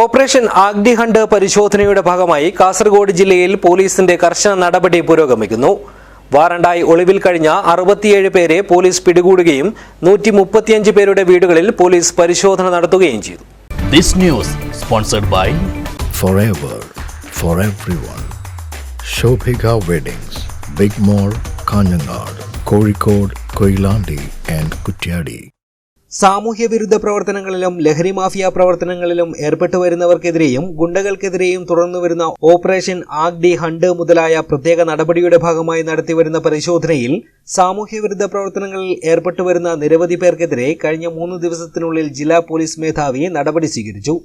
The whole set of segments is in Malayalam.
ഓപ്പറേഷൻ ആഗ്നിഹണ്ട് പരിശോധനയുടെ ഭാഗമായി കാസർഗോഡ് ജില്ലയിൽ പോലീസിന്റെ കർശന നടപടി പുരോഗമിക്കുന്നു വാറണ്ടായി ഒളിവിൽ കഴിഞ്ഞ അറുപത്തിയേഴ് പേരെ പോലീസ് പിടികൂടുകയും നൂറ്റി മുപ്പത്തിയഞ്ച് പേരുടെ വീടുകളിൽ പോലീസ് പരിശോധന നടത്തുകയും ചെയ്തു This news sponsored by forever for everyone. Shobhika Weddings, Big Mall, Kanyanad, Kozhikode, Koilandi and Kutyadi. സാമൂഹ്യ വിരുദ്ധ പ്രവർത്തനങ്ങളിലും ലഹരി മാഫിയ പ്രവർത്തനങ്ങളിലും ഏർപ്പെട്ടു വരുന്നവർക്കെതിരെയും ഗുണ്ടകൾക്കെതിരെയും തുടർന്നു വരുന്ന ഓപ്പറേഷൻ ആഗ്ഡി ഹണ്ട് മുതലായ പ്രത്യേക നടപടിയുടെ ഭാഗമായി നടത്തിവരുന്ന പരിശോധനയിൽ സാമൂഹ്യ വിരുദ്ധ പ്രവർത്തനങ്ങളിൽ ഏർപ്പെട്ടു വരുന്ന നിരവധി പേർക്കെതിരെ കഴിഞ്ഞ മൂന്ന് ദിവസത്തിനുള്ളിൽ ജില്ലാ പോലീസ് മേധാവി നടപടി സ്വീകരിച്ചു.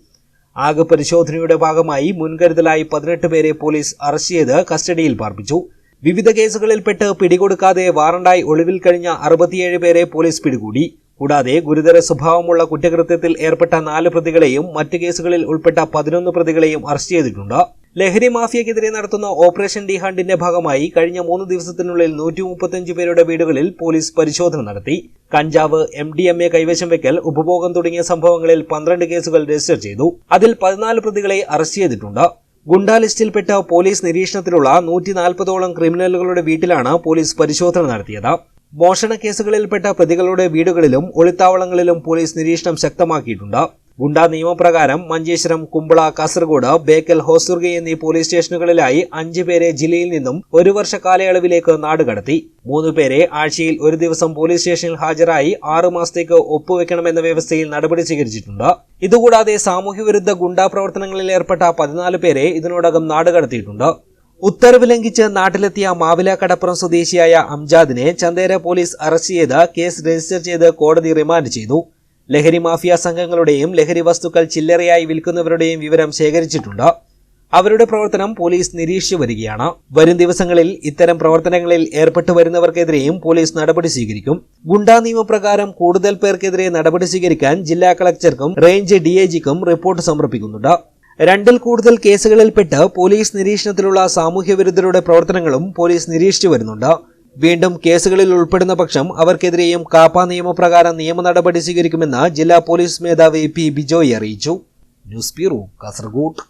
ആഗ് പരിശോധനയുടെ ഭാഗമായി മുൻകരുതലായി പതിനെട്ട് പേരെ പോലീസ് അറസ്റ്റ് ചെയ്ത് കസ്റ്റഡിയിൽ പാർപ്പിച്ചു. വിവിധ കേസുകളിൽപ്പെട്ട് പിടികൊടുക്കാതെ വാറണ്ടായി ഒളിവിൽ കഴിഞ്ഞ അറുപത്തിയേഴ് പേരെ പോലീസ് പിടികൂടി. കൂടാതെ ഗുരുതര സ്വഭാവമുള്ള കുറ്റകൃത്യത്തിൽ ഏർപ്പെട്ട നാല് പ്രതികളെയും മറ്റു കേസുകളിൽ ഉൾപ്പെട്ട പതിനൊന്ന് പ്രതികളെയും അറസ്റ്റ് ചെയ്തിട്ടുണ്ട്. ലഹരി മാഫിയക്കെതിരെ നടത്തുന്ന ഓപ്പറേഷൻ ഡി ഹണ്ടിന്റെ ഭാഗമായി കഴിഞ്ഞ മൂന്ന് ദിവസത്തിനുള്ളിൽ നൂറ്റി മുപ്പത്തിയഞ്ച് പേരുടെ വീടുകളിൽ പോലീസ് പരിശോധന നടത്തി. കഞ്ചാവ് എം ഡി എം എ കൈവശം വെക്കൽ ഉപഭോഗം തുടങ്ങിയ സംഭവങ്ങളിൽ പന്ത്രണ്ട് കേസുകൾ രജിസ്റ്റർ ചെയ്തു. അതിൽ പതിനാല് പ്രതികളെ അറസ്റ്റ് ചെയ്തിട്ടുണ്ട്. ഗുണ്ടാ ലിസ്റ്റിൽപ്പെട്ട പോലീസ് നിരീക്ഷണത്തിലുള്ള നൂറ്റി നാൽപ്പതോളം ക്രിമിനലുകളുടെ വീട്ടിലാണ് പോലീസ് പരിശോധന നടത്തിയത്. മോഷണ കേസുകളിൽപ്പെട്ട പ്രതികളുടെ വീടുകളിലും ഒളിത്താവളങ്ങളിലും പോലീസ് നിരീക്ഷണം ശക്തമാക്കിയിട്ടുണ്ട്. ഗുണ്ടാ നിയമപ്രകാരം മഞ്ചേശ്വരം കുമ്പള കാസർഗോഡ് ബേക്കൽ ഹോസുർഗി എന്നീ പോലീസ് സ്റ്റേഷനുകളിലായി അഞ്ചു പേരെ ജില്ലയിൽ നിന്നും ഒരു വർഷ കാലയളവിലേക്ക് നാടുകടത്തി. മൂന്ന് പേരെ ആഴ്ചയിൽ ഒരു ദിവസം പോലീസ് സ്റ്റേഷനിൽ ഹാജരായി ആറു മാസത്തേക്ക് ഒപ്പുവെക്കണമെന്ന വ്യവസ്ഥയിൽ നടപടി സ്വീകരിച്ചിട്ടുണ്ട്. ഇതുകൂടാതെ സാമൂഹ്യവിരുദ്ധ ഗുണ്ടാ പ്രവർത്തനങ്ങളിൽ ഏർപ്പെട്ട പതിനാല് പേരെ ഇതിനോടകം നാടുകടത്തിയിട്ടുണ്ട്. ഉത്തരവ് ലംഘിച്ച് നാട്ടിലെത്തിയ മാവില കടപ്പുറം സ്വദേശിയായ അംജാദിനെ ചന്തേര പോലീസ് അറസ്റ്റ് ചെയ്ത് കേസ് രജിസ്റ്റർ ചെയ്ത് കോടതി റിമാൻഡ് ചെയ്തു. ലഹരി മാഫിയ സംഘങ്ങളുടെയും ലഹരി വസ്തുക്കൾ ചില്ലറയായി വിൽക്കുന്നവരുടെയും വിവരം ശേഖരിച്ചിട്ടുണ്ട്. അവരുടെ പ്രവർത്തനം പോലീസ് നിരീക്ഷിച്ചു വരികയാണ്. വരും ദിവസങ്ങളിൽ ഇത്തരം പ്രവർത്തനങ്ങളിൽ ഏർപ്പെട്ടു വരുന്നവർക്കെതിരെയും പോലീസ് നടപടി സ്വീകരിക്കും. ഗുണ്ടാ നിയമപ്രകാരം കൂടുതൽ പേർക്കെതിരെ നടപടി സ്വീകരിക്കാൻ ജില്ലാ കളക്ടർക്കും റേഞ്ച് ഡിഐജിക്കും റിപ്പോർട്ട് സമർപ്പിക്കുന്നുണ്ട്. രണ്ടിൽ കൂടുതൽ കേസുകളിൽപ്പെട്ട് പോലീസ് നിരീക്ഷണത്തിലുള്ള സാമൂഹ്യ വിരുദ്ധരുടെ പ്രവർത്തനങ്ങളും പോലീസ് നിരീക്ഷിച്ചു വരുന്നുണ്ട്. വീണ്ടും കേസുകളിൽ ഉൾപ്പെടുന്ന പക്ഷം അവർക്കെതിരെയും കാപ്പ നിയമപ്രകാരം നിയമ നടപടി സ്വീകരിക്കുമെന്ന് ജില്ലാ പോലീസ് മേധാവി പി ബിജോയ് അറിയിച്ചു. News bureau Kasaragod.